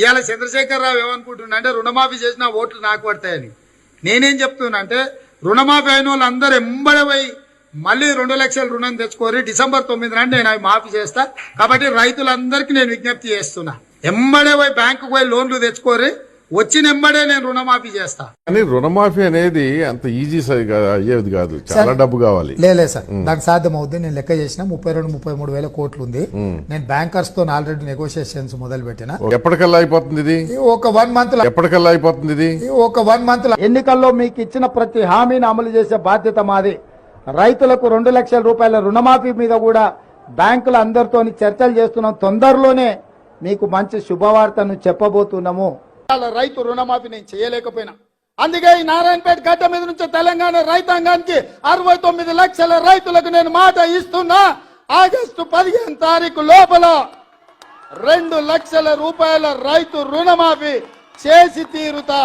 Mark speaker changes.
Speaker 1: ఇవాళ చంద్రశేఖరరావు ఏమనుకుంటున్నా అంటే రుణమాఫీ చేసిన ఓట్లు నాకు పడతాయని. నేనేం చెప్తున్నా అంటే రుణమాఫీ అయిన వాళ్ళు అందరూ ఎంబడబోయి మళ్ళీ రెండు లక్షల రుణం తెచ్చుకోరి డిసెంబర్ తొమ్మిది నాడు నేను అవి మాఫీ చేస్తా. కాబట్టి రైతులందరికీ నేను విజ్ఞప్తి చేస్తున్నా. ఎంబడే పోయి బ్యాంకుకు పోయి లోన్లు తెచ్చుకోరి వచ్చిన ఎంబడే నేను రుణమాఫీ చేస్తా.
Speaker 2: కానీ రుణమాఫీ అనేది అంత ఈజీ అయ్యేది కాదు. చాలా డబ్బు కావాలి.
Speaker 3: లేదు సార్. నాకు సాధ్యం అవుద్ది నేను లెక్క చేసిన ముప్పై రెండు ముప్పై మూడు వేల కోట్లు ఉంది నేను బ్యాంకర్స్తో ఆల్రెడీ నెగోషియేషన్స్ మొదలు పెట్టిన
Speaker 2: ఎప్పటికల్లా అయిపోతుంది ఇది?
Speaker 3: ఒక వన్ మంత్
Speaker 2: ఎప్పటికల్లా అయిపోతుంది ఇది?
Speaker 3: ఒక వన్ మంత్
Speaker 4: ఎన్నికల్లో మీకు ఇచ్చిన ప్రతి హామీని అమలు చేసే బాధ్యత మాది. రైతులకు రెండు లక్షల రూపాయల రుణమాఫీ మీద కూడా బ్యాంకుల అందరితో చర్చలు చేస్తున్నాం. తొందరలోనే మీకు మంచి శుభవార్తను చెప్పబోతున్నాము.
Speaker 1: వాళ్ళ రైతు రుణమాఫీ నేను చేయలేకపోయినా. అందుకే ఈ నారాయణపేట గడ్డ మీద నుంచి తెలంగాణ రైతాంగానికి అరవై తొమ్మిది లక్షల రైతులకు నేను మాట ఇస్తున్నా. ఆగస్టు పదిహేను తారీఖు లోపల రెండు లక్షల రూపాయల రైతు రుణమాఫీ చేసి తీరుతా.